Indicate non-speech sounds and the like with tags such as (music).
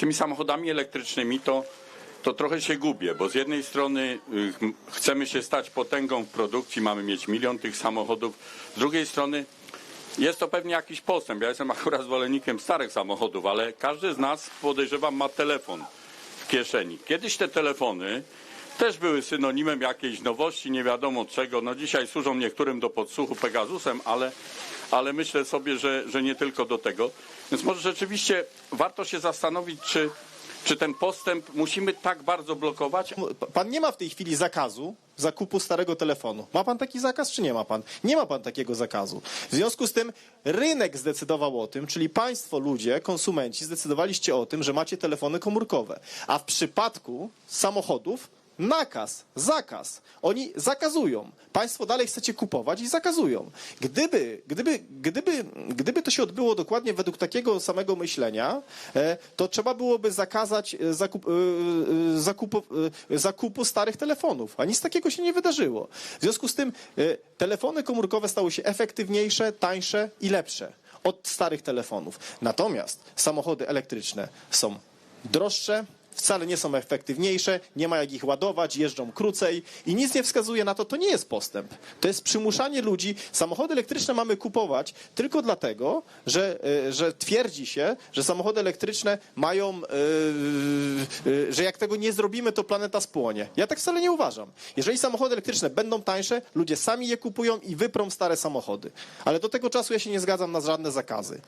tymi samochodami elektrycznymi to, to trochę się gubię, bo z jednej strony y, ch- chcemy się stać potęgą w produkcji, mamy mieć milion tych samochodów, z drugiej strony jest to pewnie jakiś postęp. Ja jestem (laughs) akurat zwolennikiem starych samochodów, ale każdy z nas, podejrzewam, ma telefon w kieszeni. Kiedyś te telefony też były synonimem jakiejś nowości, nie wiadomo czego. No dzisiaj służą niektórym do podsłuchu Pegasusem, ale, ale myślę sobie, że, że nie tylko do tego. Więc może rzeczywiście warto się zastanowić, czy, czy ten postęp musimy tak bardzo blokować, Pan nie ma w tej chwili zakazu zakupu starego telefonu. Ma pan taki zakaz, czy nie ma pan? Nie ma pan takiego zakazu. W związku z tym rynek zdecydował o tym, czyli państwo, ludzie, konsumenci zdecydowaliście o tym, że macie telefony komórkowe. A w przypadku samochodów nakaz, zakaz. Oni zakazują. Państwo dalej chcecie kupować i zakazują. Gdyby, gdyby, gdyby, gdyby to się odbyło dokładnie według takiego samego myślenia, e, to trzeba byłoby zakazać e, zakup, e, zakupu, zakupu starych telefonów. A nic takiego się nie wydarzyło. W związku z tym telefony komórkowe stały się efektywniejsze, tańsze i lepsze od starych telefonów. Natomiast samochody elektryczne są droższe, wcale nie są efektywniejsze, nie ma jak ich ładować, jeżdżą krócej i nic nie wskazuje na to, to nie jest postęp. To jest przymuszanie ludzi. Samochody elektryczne mamy kupować tylko dlatego, że, e, że twierdzi się, że samochody elektryczne mają, e, e, że jak tego nie zrobimy, to planeta spłonie. Ja tak wcale nie uważam. Jeżeli samochody elektryczne będą tańsze, ludzie sami je kupują i wyprą stare samochody. Ale do tego czasu ja się nie zgadzam na żadne zakazy.